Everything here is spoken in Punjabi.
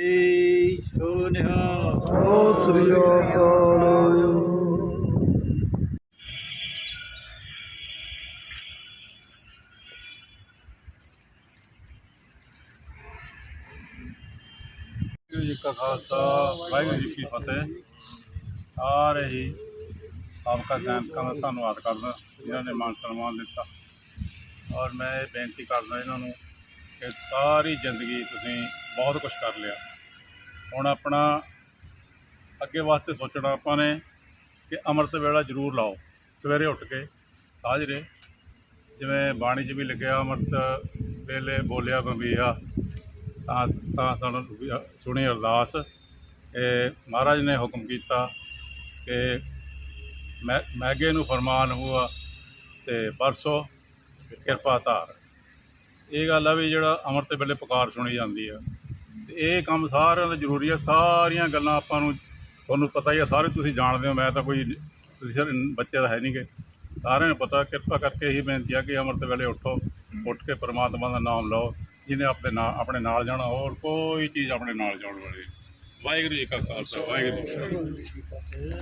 ਏ ਸੋਨਿਹਾ ਸਤਿ ਸ੍ਰੀ ਅਕਾਲ ਵਾਹਿਗੁਰੂ ਜੀ ਕਾ ਖਾਲਸਾ ਵਾਹਿਗੁਰੂ ਜੀ ਕੀ ਫਤਿਹ। ਸਾਰੇ ਹੀ ਸਾਬਕਾ ਸੈਨਿਕਾਂ ਦਾ ਧੰਨਵਾਦ ਕਰਦਾ, ਜਿਨ੍ਹਾਂ ਨੇ ਮਾਨ ਸਨਮਾਨ ਦਿੱਤਾ। ਔਰ ਮੈਂ ਇਹ ਬੇਨਤੀ ਕਰਦਾ ਇਹਨਾਂ ਨੂੰ ਕਿ ਸਾਰੀ ਜ਼ਿੰਦਗੀ ਤੁਸੀਂ ਬਹੁਤ ਕੁਝ ਕਰ ਲਿਆ। ਹੁਣ ਆਪਣਾ ਅੱਗੇ ਵਾਸਤੇ ਸੋਚਣਾ ਆਪਾਂ ਨੇ ਕਿ ਅੰਮ੍ਰਿਤ ਵੇਲਾ ਜ਼ਰੂਰ ਲਾਓ। ਸਵੇਰੇ ਉੱਠ ਕੇ ਹਾਜ਼ਰੇ ਜਿਵੇਂ ਬਾਣੀ 'ਚ ਵੀ ਲਿਖਿਆ, ਅੰਮ੍ਰਿਤ ਵੇਲੇ ਬੋਲਿਆ ਬੰਬੀਆ ਤਾਂ ਤਾਂ ਸਾਨੂੰ ਸੁਣੀ ਅਰਦਾਸ। ਕਿ ਮਹਾਰਾਜ ਨੇ ਹੁਕਮ ਕੀਤਾ ਕਿ ਮੈਂ ਮੈਗੇ ਨੂੰ ਫਰਮਾਨ ਹੁਆ ਤੇ ਪਰਸੋ ਕਿਰਪਾ ਧਾਰ। ਇਹ ਗੱਲ ਆ ਵੀ ਜਿਹੜਾ ਅੰਮ੍ਰਿਤ ਵੇਲੇ ਪੁਕਾਰ ਸੁਣੀ ਜਾਂਦੀ ਆ। ਇਹ ਕੰਮ ਸਾਰਿਆਂ ਦਾ ਜ਼ਰੂਰੀ ਆ। ਸਾਰੀਆਂ ਗੱਲਾਂ ਆਪਾਂ ਨੂੰ ਤੁਹਾਨੂੰ ਪਤਾ ਹੀ ਆ, ਸਾਰੇ ਤੁਸੀਂ ਜਾਣਦੇ ਹੋ, ਮੈਂ ਤਾਂ ਕੋਈ ਤੁਸੀਂ ਸਰ ਬੱਚੇ ਦਾ ਹੈ ਨਹੀਂਗੇ ਸਾਰਿਆਂ ਨੂੰ ਪਤਾ, ਕਿਰਪਾ ਕਰਕੇ ਇਹੀ ਬੇਨਤੀ ਆ ਕਿ ਅੰਮ੍ਰਿਤ ਵੇਲੇ ਉੱਠੋ, ਉੱਠ ਕੇ ਪਰਮਾਤਮਾ ਦਾ ਨਾਮ ਲਓ, ਜਿਹਨੇ ਆਪਣੇ ਨਾਲ ਆਪਣੇ ਨਾਲ ਜਾਣਾ, ਹੋਰ ਕੋਈ ਚੀਜ਼ ਆਪਣੇ ਨਾਲ ਜਾਣ ਵਾਲੀ ਵਾਹਿਗੁਰੂ ਜੀ ਕਾ ਖਾਲਸਾ, ਵਾਹਿਗੁਰੂ ਜੀ ਕੀ ਫਤਿਹ।